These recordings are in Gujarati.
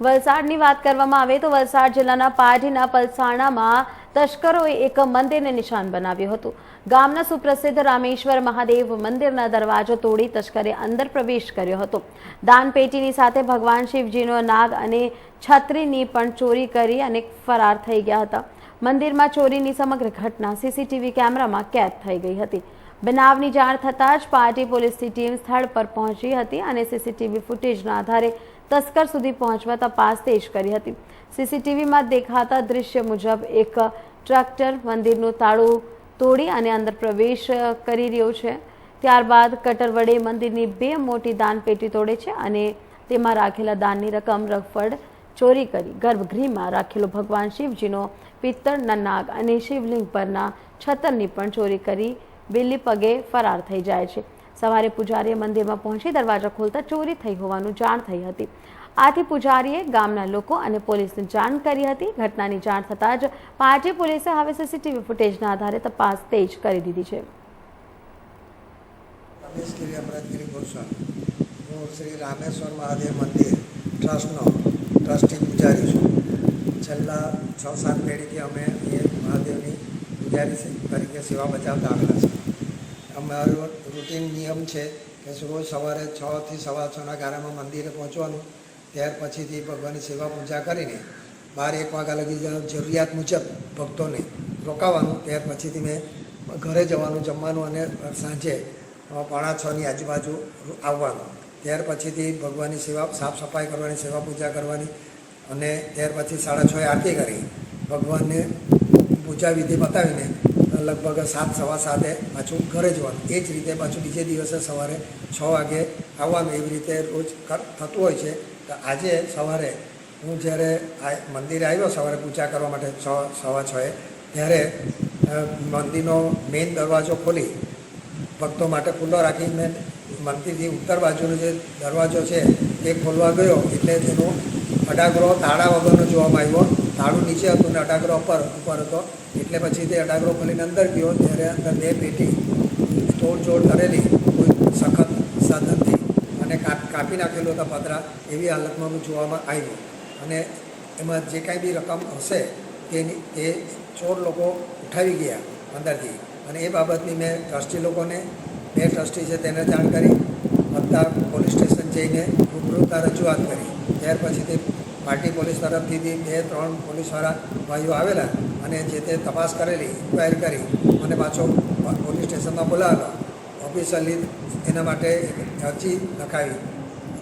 વલસાડની વાત કરવામાં આવે તો વલસાડ જિલ્લાના પાઢીના પલસાણામાં તસ્કરોએ એક મંદિરને નિશાન બનાવ્યું હતું. ગામના સુપ્રસિદ્ધ રામેશ્વર મહાદેવ મંદિરના દરવાજો તોડી તસ્કરે અંદર પ્રવેશ કર્યો હતો. દાનપેટીની સાથે ભગવાન શિવજીનો નાગ અને છત્રીની પણ ચોરી કરી અને ફરાર થઈ ગયા હતા. મંદિરમાં ચોરીની સમગ્ર ઘટના સીસીટીવી કેમેરામાં કેદ થઈ ગઈ હતી. બનાવની જાણ થતાં જ પાર્ટી પોલીસની ટીમ સ્થળ પર પહોંચી હતી અને સીસીટીવી ફૂટેજના આધારે તસ્કર સુધી પહોંચવા તપાસ તેજ કરી હતી. સીસીટીવીમાં દેખાતા દૃશ્ય મુજબ એક ટ્રેક્ટર મંદિરનું તાળું તોડી અને અંદર પ્રવેશ કરી રહ્યો છે. ત્યારબાદ કટર વડે મંદિરની બે મોટી દાનપેટી તોડે છે અને તેમાં રાખેલા દાનની રકમ રગફળ ચોરી કરી. ગર્ભગૃહમાં રાખેલો ભગવાન શિવજીનો પિત્તળના નાગ અને શિવલિંગ પરના છતરની પણ ચોરી કરી. બિલ્લી પગે ફરાર થઈ જાય છે. સવારે પૂજારીએ મંદિરમાં પહોંચી દરવાજા ખોલતા ચોરી થઈ હોવાનું જાણ થઈ હતી. આથી પૂજારીએ ગામના લોકો અને પોલીસને જાણ કરી હતી. ઘટનાની જાણ થતાં જ પાર્ટી પોલીસે હવે સીસીટીવી ફૂટેજના આધારે તપાસ તેજ કરી દીધી છે. હું શ્રી રામેશ્વર મહાદેવ મંદિર ટ્રસ્ટનો ટ્રસ્ટી પૂજારી છું. છેલ્લા છ સાત પેઢીથી અમે અહીંયા મહાદેવની પૂજારી તરીકે સેવા બજાવતા આવેલા છે અમારો રૂટીન નિયમ છે કે રોજ સવારે છથી સવા છના ગારામાં મંદિરે પહોંચવાનું, ત્યાર પછીથી ભગવાનની સેવા પૂજા કરીને બાર એક વાગ્યા લગી જરૂરિયાત મુજબ ભક્તોને રોકાવાનું, ત્યાર પછીથી મેં ઘરે જવાનું, જમવાનું અને સાંજે પોણા છની આજુબાજુ આવવાનું. ત્યાર પછીથી ભગવાનની સેવા, સાફ સફાઈ કરવાની, સેવા પૂજા કરવાની અને ત્યાર પછી સાડા છએ આરતી કરી. ભગવાનને પૂજા વિધિ બતાવીને લગભગ સાત, સવા સાતે પાછું ઘરે જવાનું એ જ રીતે પાછું બીજે દિવસે સવારે છ વાગે આવવાનું એવી રીતે રોજ થતું હોય છે. તો આજે સવારે હું જ્યારે આ મંદિરે આવ્યો સવારે પૂજા કરવા માટે છ, સવા છએ ત્યારે મંદિરનો મેઇન દરવાજો ખોલી ભક્તો માટે ખુલ્લો રાખીને મંદિરથી ઉત્તર બાજુનો જે દરવાજો છે, એ ખોલવા ગયો. એટલે તેનો અડાગરો તાળા વગરનો જોવામાં આવ્યો. તાળું નીચે હતું ને અડાગરો ઉપર ઉપર હતો. એટલે પછી તે અડાગરો ખોલીને અંદર ગયો. ત્યારે અંદર બે પેટી તોડજોડ કરેલી. કોઈ સખત સાધનથી અને કાપ- કાપી નાખેલું હતા પતરા. એવી હાલતમાં જોવામાં આવ્યું અને એમાં જે કાંઈ બી રકમ હશે તેની, તે ચોર લોકો ઉઠાવી ગયા અંદરથી. અને એ બાબતની મેં ટ્રસ્ટી લોકોને, બે ટ્રસ્ટી છે તેને જાણ કરી. વત્તા પોલીસ સ્ટેશન જઈને રૂબરૂતા રજૂઆત કરી. ત્યાર પછી તે પાર્ટી પોલીસ તરફથી બી બે ત્રણ પોલીસવાળા ભાઈઓ આવેલા અને જે તે તપાસ કરેલી ઇન્ક્વાયરી કરી મને પાછો પોલીસ સ્ટેશનમાં બોલાવેલો ઓફિસરલી એના માટે અરજી લખાવી.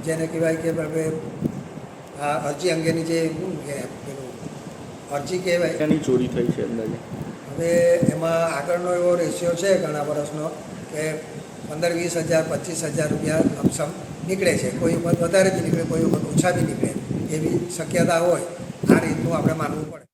જેને કહેવાય કે હવે આ અરજી અંગેની જે પેલું અરજી કહેવાય. એની ચોરી થઈ છે અંદાજે. હવે એમાં આગળનો એવો રેશિયો છે ઘણા વર્ષનો કે પંદર વીસ હજાર પચીસ હજાર રૂપિયા લમસમ નીકળે છે. કોઈ વખત વધારે બી નીકળે કોઈ વખત ઓછા બી નીકળે. એવી શક્યતા હોય આ રીતનું આપણે માનવું પડે.